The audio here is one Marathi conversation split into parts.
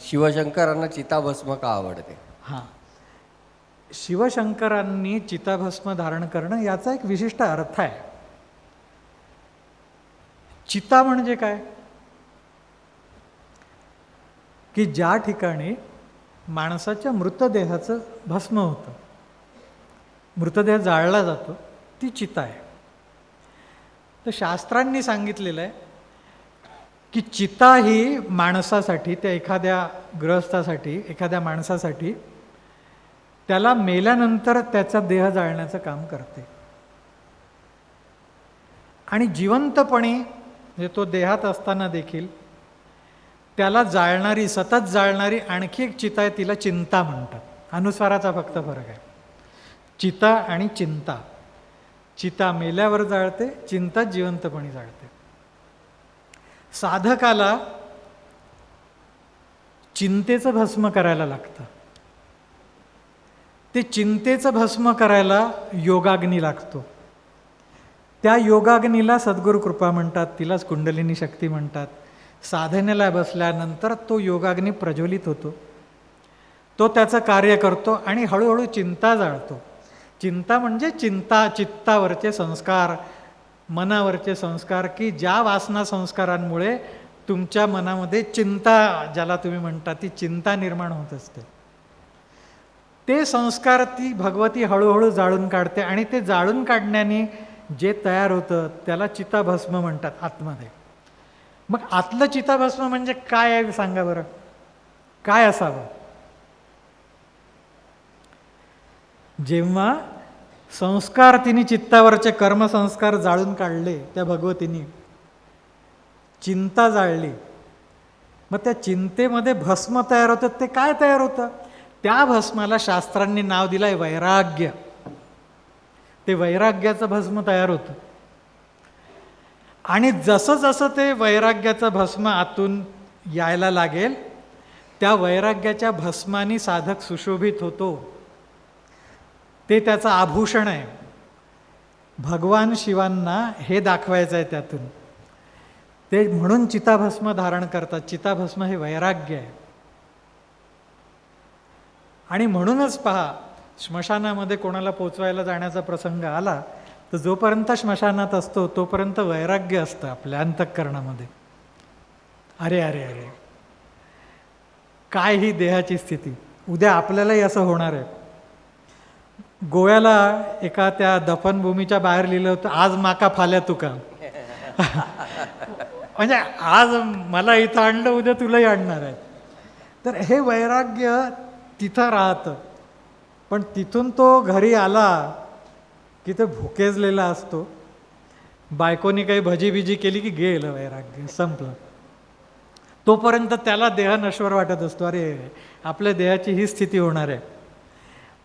शिवशंकरांना चिताभस्म का आवडते? हां. शिवशंकरांनी चिताभस्म धारण करणं याचा एक विशिष्ट अर्थ आहे. चिता म्हणजे काय? की ज्या ठिकाणी माणसाच्या मृतदेहाचं भस्म होतं. मृतदेह जाळला जातो ती चिता आहे. तर शास्त्रांनी सांगितलेलं आहे की चिता ही माणसासाठी त्या एखाद्या ग्रहस्थासाठी एखाद्या माणसासाठी त्याला मेल्यानंतर त्याचा देह जाळण्याचं काम करते. आणि जिवंतपणे म्हणजे तो देहात असताना देखील त्याला जाळणारी सतत जाळणारी आणखी एक चिता आहे तिला चिंता म्हणतात. अनुस्वाराचा फक्त फरक आहे. चिता आणि चिंता. चिता मेल्यावर जाळते चिंता जिवंतपणी जाळते. साधकाला चिंतेचं भस्म करायला लागतं. ते चिंतेचं भस्म करायला योगाग्नी लागतो. त्या योगाग्नीला सद्गुरू कृपा म्हणतात तिलाच कुंडलिनी शक्ती म्हणतात. साधनेला बसल्यानंतर तो योगाग्नी प्रज्वलित होतो. तो त्याचं कार्य करतो आणि हळूहळू चिंता जाळतो. चिंता म्हणजे चिंता चित्तावरचे संस्कार मनावरचे संस्कार की ज्या वासना संस्कारांमुळे तुमच्या मनामध्ये चिंता ज्याला तुम्ही म्हणता ती चिंता निर्माण होत असते. ते संस्कार ती भगवती हळूहळू जाळून काढते आणि ते जाळून काढण्याने जे तयार होतं त्याला चिताभस्म म्हणतात आतमध्ये. मग आतलं चिताभस्म म्हणजे काय आहे सांगा बरं. काय असावं? जेव्हा संस्कार तिने चित्तावरचे कर्मसंस्कार जाळून काढले त्या भगवतीने चिंता जाळली. मग त्या चिंतेमध्ये भस्म तयार होतं ते काय तयार होतं? त्या भस्माला शास्त्रांनी नाव दिलं आहे वैराग्य. ते वैराग्याचं भस्म तयार होतं. आणि जसं जसं ते वैराग्याचं भस्म आतून यायला लागेल त्या वैराग्याच्या भस्मानी साधक सुशोभित होतो. ते त्याचं आभूषण आहे. भगवान शिवांना हे दाखवायचं आहे त्यातून. ते म्हणून चिताभस्म धारण करतात. चिताभस्म हे वैराग्य आहे. आणि म्हणूनच पहा स्मशानामध्ये कोणाला पोचवायला जाण्याचा प्रसंग आला तर जोपर्यंत स्मशानात असतो तोपर्यंत वैराग्य असतं आपल्या अंतःकरणामध्ये. अरे अरे अरे. काय ही देहाची स्थिती. उद्या आपल्यालाही असं होणार आहे. गोव्याला एका त्या दफनभूमीच्या बाहेर लिहिलं होतं आज माका फाल्या तुका. म्हणजे आज मला इथं आणलं उद्या तुलाही आणणार आहे. तर हे वैराग्य तिथं राहतं. पण तिथून तो घरी आला की तो भुकेजलेला असतो. बायकोनी काही भजी बिजी केली की गेलं वैराग्य संपलं. तोपर्यंत त्याला देह नश्वर वाटत असतो अरे आपल्या देहाची ही स्थिती होणार आहे.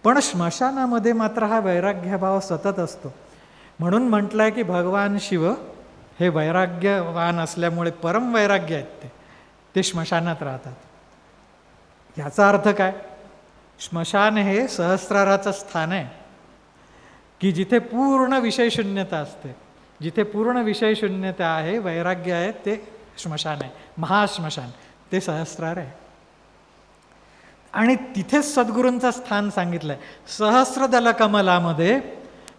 पण स्मशानामध्ये मात्र हा वैराग्यभाव सतत असतो. म्हणून म्हटलं आहे की भगवान शिव हे वैराग्यवान असल्यामुळे परम वैराग्य आहेत ते. ते स्मशानात राहतात. याचा अर्थ काय? स्मशान हे सहस्राराचं स्थान आहे. की जिथे पूर्ण विषयशून्यता असते जिथे पूर्ण विषयशून्यता आहे वैराग्य आहे ते श्मशान आहे महाश्मशान ते सहस्रार आहे. आणि तिथेच सद्गुरूंचं स्थान सांगितलं आहे सहस्रदल कमलामध्ये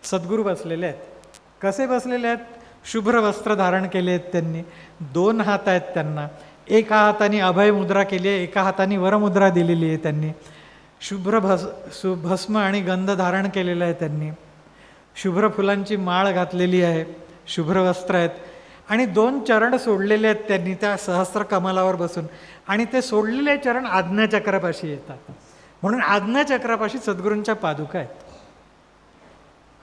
सद्गुरू बसलेले आहेत. कसे बसलेले आहेत? शुभ्र वस्त्र धारण केले आहेत त्यांनी. दोन हात आहेत त्यांना. एका हाताने अभय मुद्रा केली आहे एका हाताने वरमुद्रा दिलेली आहे त्यांनी. शुभ्र भस सु भस्म आणि गंध धारण केलेलं आहे त्यांनी. शुभ्र फुलांची माळ घातलेली आहे शुभ्र वस्त्र आहेत. आणि दोन चरण सोडलेले आहेत त्यांनी त्या सहस्र कमलावर बसून. आणि ते सोडलेले चरण आज्ञाचक्रापाशी येतात. म्हणून आज्ञाचक्रापाशी सद्गुरूंच्या पादुका आहेत.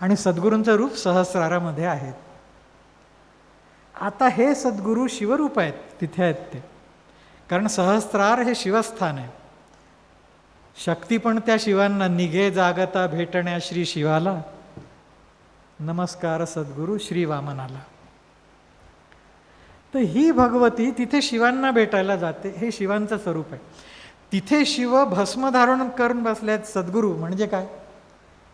आणि सद्गुरूंचं रूप सहस्रारामध्ये आहेत आता हे सद्गुरू शिवरूप आहेत तिथे आहेत ते. कारण सहस्रार हे शिवस्थान आहे. शक्ती पण त्या शिवांना निघे जागता भेटण्या श्री शिवाला. नमस्कार सद्गुरू श्री वामनाला. तर ही भगवती तिथे शिवांना भेटायला जाते हे शिवांचं स्वरूप आहे. तिथे शिव भस्म धारण करून बसल्यात आहेत सद्गुरू म्हणजे काय?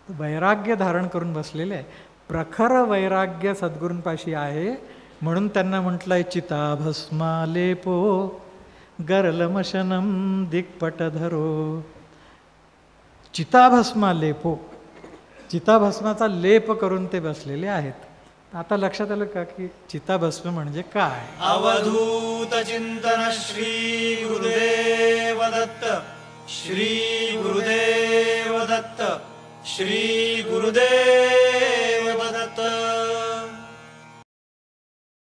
वैराग्य धारण करून बसलेले आहे. प्रखर वैराग्य सद्गुरूंपाशी आहे म्हणून त्यांना म्हटलंय चिता भस्मा लेपो गरलमशनम दिक्पट धरो. चिताभस्मा लेपो. चिताभस्माचा लेप करून ते बसलेले आहेत. आता लक्षात आलं का की चिताभस्म म्हणजे काय? अवधूत चिंतन श्री गुरुदेव दत्त. श्री गुरुदेव दत्त. श्री गुरुदेव